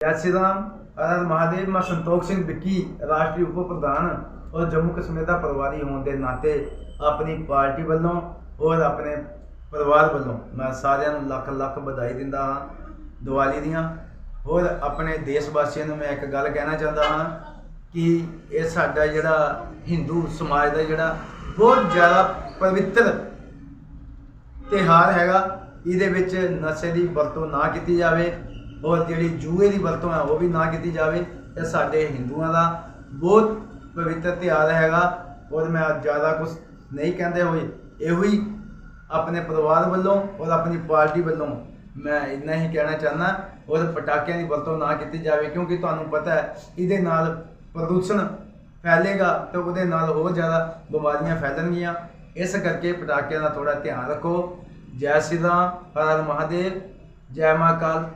ਜੈ ਸ਼੍ਰੀ ਰਾਮ ਅਨੰਦ ਮਹਾਦੇਵ ਮੈਂ ਸੰਤੋਖ ਸਿੰਘ ਵਿੱਕੀ, ਰਾਸ਼ਟਰੀ ਉਪ ਪ੍ਰਧਾਨ ਔਰ ਜੰਮੂ ਕਸ਼ਮੀਰ ਦਾ ਪਰਿਵਾਰੀ ਹੋਣ ਦੇ ਨਾਤੇ ਆਪਣੀ ਪਾਰਟੀ ਵੱਲੋਂ ਔਰ ਆਪਣੇ ਪਰਿਵਾਰ ਵੱਲੋਂ ਮੈਂ ਸਾਰਿਆਂ ਨੂੰ ਲੱਖ ਲੱਖ ਵਧਾਈ ਦਿੰਦਾ ਹਾਂ, ਦੀਵਾਲੀ ਦੀਆਂ। ਔਰ ਆਪਣੇ ਦੇਸ਼ ਵਾਸੀਆਂ ਨੂੰ ਮੈਂ ਇੱਕ ਗੱਲ ਕਹਿਣਾ ਚਾਹੁੰਦਾ ਹਾਂ ਕਿ ਇਹ ਸਾਡਾ ਜਿਹੜਾ ਹਿੰਦੂ ਸਮਾਜ ਦਾ ਜਿਹੜਾ ਬਹੁਤ ਜ਼ਿਆਦਾ ਪਵਿੱਤਰ ਤਿਉਹਾਰ ਹੈਗਾ, ਇਹਦੇ ਵਿੱਚ ਨਸ਼ੇ ਦੀ ਵਰਤੋਂ ਨਾ ਕੀਤੀ ਜਾਵੇ। ਔਰ ਜਿਹੜੀ ਜੂਏ ਦੀ ਵਰਤੋਂ ਹੈ ਉਹ ਵੀ ਨਾ ਕੀਤੀ ਜਾਵੇ ਇਹ ਸਾਡੇ ਹਿੰਦੂਆਂ ਦਾ ਬਹੁਤ ਪਵਿੱਤਰ ਤਿਉਹਾਰ ਹੈਗਾ। ਔਰ ਮੈਂ ਅੱਜ ਜ਼ਿਆਦਾ ਕੁਝ ਨਹੀਂ ਕਹਿੰਦੇ ਹੋਏ, ਇਹੋ ਹੀ ਆਪਣੇ ਪਰਿਵਾਰ ਵੱਲੋਂ ਔਰ ਆਪਣੀ ਪਾਰਟੀ ਵੱਲੋਂ ਮੈਂ ਇੰਨਾ ਹੀ ਕਹਿਣਾ ਚਾਹੁੰਦਾ ਔਰ ਪਟਾਕਿਆਂ ਦੀ ਵਰਤੋਂ ਨਾ ਕੀਤੀ ਜਾਵੇ, ਕਿਉਂਕਿ ਤੁਹਾਨੂੰ ਪਤਾ ਹੈ ਇਹਦੇ ਨਾਲ ਪ੍ਰਦੂਸ਼ਣ ਫੈਲੇਗਾ ਤੇ ਉਹਦੇ ਨਾਲ ਹੋਰ ਜ਼ਿਆਦਾ ਬਿਮਾਰੀਆਂ ਫੈਲਣਗੀਆਂ। ਇਸ ਕਰਕੇ ਪਟਾਕਿਆਂ ਦਾ ਥੋੜਾ ਧਿਆਨ ਰੱਖੋ। ਜੈ ਸ਼੍ਰੀ ਰਾਮ, ਹਰ ਮਹਾਦੇਵ, ਜੈ ਮਹਾਕਾਲ